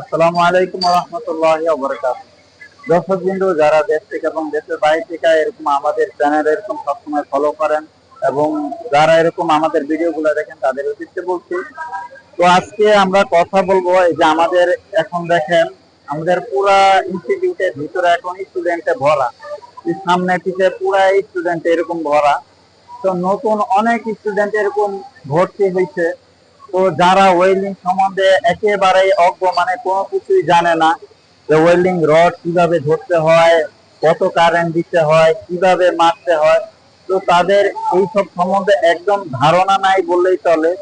আসসালামু আলাইকুম রহমতুল্লাহ বরকাত দর্শক বিন্দু যারা দেশ থেকে এবং দেশের বাইরে থেকে এরকম আমাদের চ্যানেল এরকম সবসময় ফলো করেন এবং যারা এরকম আমাদের ভিডিও গুলো দেখেন, তাদের উদ্দেশ্যে বলছি। তো আজকে আমরা কথা বলব এই যে আমাদের এখন দেখেন, আমাদের পুরা ইনস্টিটিউটের ভিতরে এখন স্টুডেন্টে ভরা। সামনে পিছে পুরা স্টুডেন্ট এরকম ভরা। তো নতুন অনেক স্টুডেন্ট এরকম ভর্তি হয়েছে তো যারা ওয়েল্ডিং সম্বন্ধে একেবারেই অজ্ঞ মানে কোনো কিছুই জানে না যে ওয়েল্ডিং রড কীভাবে ধরতে হয়, কত কারেন্ট দিতে হয়, কীভাবে মারতে হয়, তো তাদের এই সব সম্বন্ধে একদম ধারণা নাই বললেই চলে।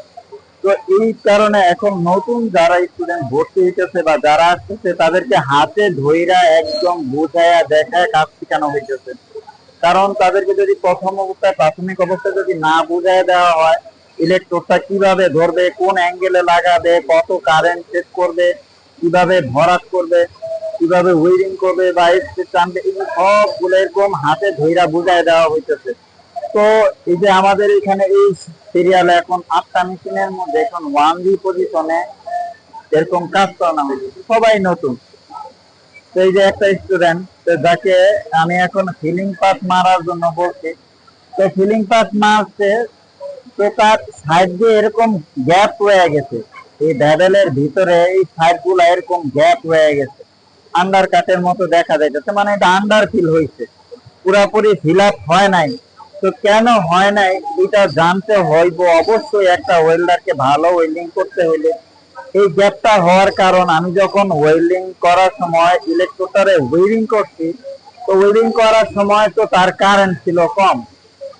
তো এই কারণে এখন নতুন যারা স্টুডেন্ট ভর্তি হইতেছে বা যারা আসতেছে, তাদেরকে হাতে ধইরা একদম বুঝাইয়া দেখায় কাজ শেখানো হইতেছে। কারণ তাদেরকে যদি প্রথম অবস্থায় প্রাথমিক অবস্থায় যদি না বুঝাই দেওয়া হয় ইলেকট্রোডটা কীভাবে ধরবে, কোন অ্যাঙ্গেলে লাগাবে, কত কারেন্ট সেট করবে, কীভাবে ভরাট করবে, কীভাবে ওয়েরিং করবে বা টানবে এই সবগুলো এরকম হাতে ধইরা বুঝায় দেওয়া হইতেছে। তো এই যে আমাদের এখানে এই সিরিয়ালে এখন আটটা মেশিনের মধ্যে এখন ওয়ান ডি পজিশনে এরকম কাজ করানো হয়েছে সবাই নতুন। তো এই যে একটা স্টুডেন্ট যাকে আমি এখন ফিলিং পাস মারার জন্য বলছি, তো ফিলিং পাস মারছে তো তার সাইড দিয়ে এরকম গ্যাপ হয়ে গেছে। এই ব্যাবেলের ভিতরে এই সাইডগুলা এরকম গ্যাপ হয়ে গেছে। আন্ডার কাটের মতো দেখা যায় যাইতেছে মানে এটা আন্ডার ফিল হয়েছে পুরাপুরি ফিল আপ হয় নাই। তো কেন হয় নাই, এটা জানতে হইব অবশ্যই একটা ওয়েল্ডারকে ভালো ওয়েল্ডিং করতে হইলে। এই গ্যাপটা হওয়ার কারণ, আমি যখন ওয়েল্ডিং করার সময় ইলেকট্রোটারে ওয়েরিং করছি, তো ওয়েরিং করার সময় তো তার কারেন্ট ছিল কম।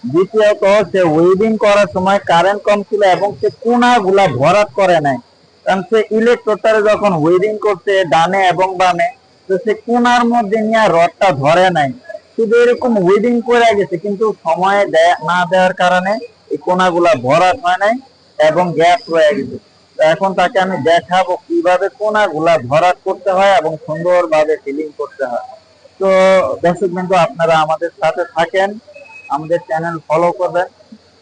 দ্বিতীয়ত, সে ওয়েডিং করার সময় কারেন্ট কম ছিল এবং সে কোনা গুলা ভরাট করে নাই। কারণ সে ইলেকট্রোটারে যখন ওয়েডিং করছে, ডানে এবং বামে, তো সে কোনার মধ্যে নিয়ে রডটা ধরে নাই। শুধু এরকম ওয়েডিং করে গেছে, কিন্তু সময় না দেওয়ার কারণে এই কোনাগুলা ভরাট হয় নাই এবং গ্যাপ রয়ে গেছে। এখন তাকে আমি দেখাবো কীভাবে কোনাগুলা ভরাট করতে হয় এবং সুন্দরভাবে ফিলিং করতে হয়। তো দর্শক বিন্দু, আপনারা আমাদের সাথে থাকেন। আমাদের চ্যানেল ফলো করবেন।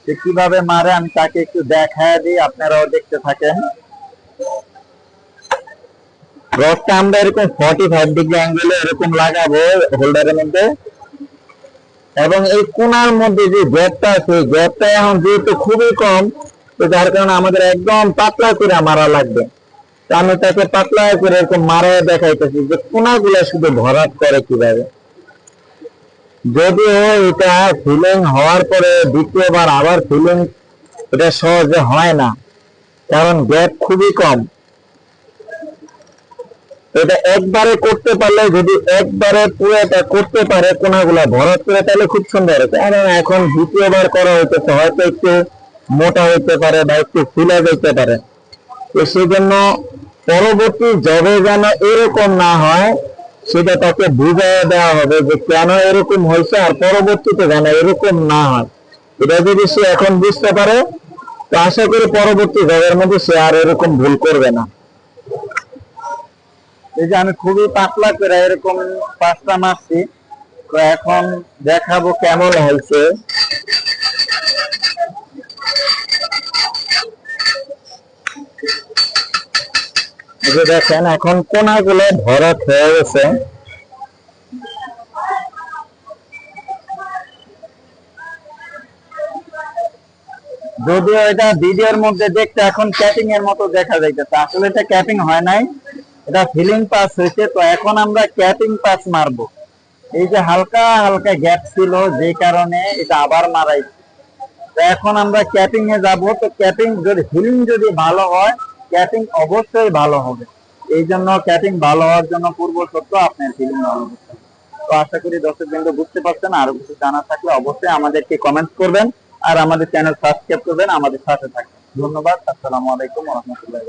যে কীভাবে মারে, আমি তাকে একটু দেখায় দিই, আপনারাও দেখতে থাকেন। আমরা এরকম ফর্টি ফাইভ ডিগ্রি অ্যাঙ্গেলে এরকম লাগাবো হোল্ডারের মধ্যে। এবং এই কোনার মধ্যে যে গ্যাপটা আছে গ্যাপটা এখন যেহেতু খুবই কম, তো যার কারণে আমাদের একদম পাতলা করে মারা লাগবে। আমি তাকে পাতলা করে এরকম মারা দেখাইতেছি যে কোনাগুলা শুধু ভরাট করে কীভাবে। যদিও এটা ফিলিং হওয়ার পরে দ্বিতীয়বার আবার ফিলিং এটা সহজে হয় না, কারণ গ্যাপ খুবই কম। এটা একবারে করতে পারলে যদি একবারে পুরোটা করতে পারে কোনাগুলা ভরাট করে, তাহলে খুব সুন্দর কারণ এখন দ্বিতীয়বার করা হইতেছে, হয়তো একটু মোটা হইতে পারে বা একটু ফুলে যেতে পারে। তো সেজন্য পরবর্তী জবে যেন এরকম না হয় সেটা তাকে বুঝাই দেওয়া হবে যে কেন এরকম হয়েছে আর পরবর্তীতে যেন এরকম না হয়। এটা যদি সে এখন বুঝতে পারে, তো আশা করি পরবর্তী জায়গার মধ্যে সে আর এরকম ভুল করবে না। এই যে আমি খুবই পাতলা করে এরকম পাঁচটা মারছি, তো এখন দেখাবো কেমন হয়েছে। যে দেখেন, এখন কোনাগুলো ভরাট হয়ে গেছে। যদিও এটা ভিডিওর মধ্যে দেখতে এখন ক্যাপিং এর মতো দেখা যাইতেছে। আসলে এটা ক্যাপিং হয় নাই, এটা ফিলিং পাস হয়েছে তো এখন আমরা ক্যাপিং পাস মারবো। এই যে হালকা হালকা গ্যাপ ছিল, যে কারণে এটা আবার মারাইছে। তো এখন আমরা ক্যাপিং এ যাব, তো ক্যাপিং যদি ফিলিং যদি ভালো হয় ক্যাপিং অবশ্যই ভালো হবে। এই জন্য ক্যাটিং ভালো হওয়ার জন্য পূর্ব সত্য আপনার ফিলিং ভালো। তো আশা করি দর্শক বিন্দু বুঝতে পারছেন, আরও কিছু জানা থাকলে অবশ্যই আমাদেরকে কমেন্ট করবেন আর আমাদের চ্যানেল সাবস্ক্রাইব করবেন, আমাদের সাথে থাকবেন। ধন্যবাদ, আসসালামু আলাইকুম রহমতুল্লাহ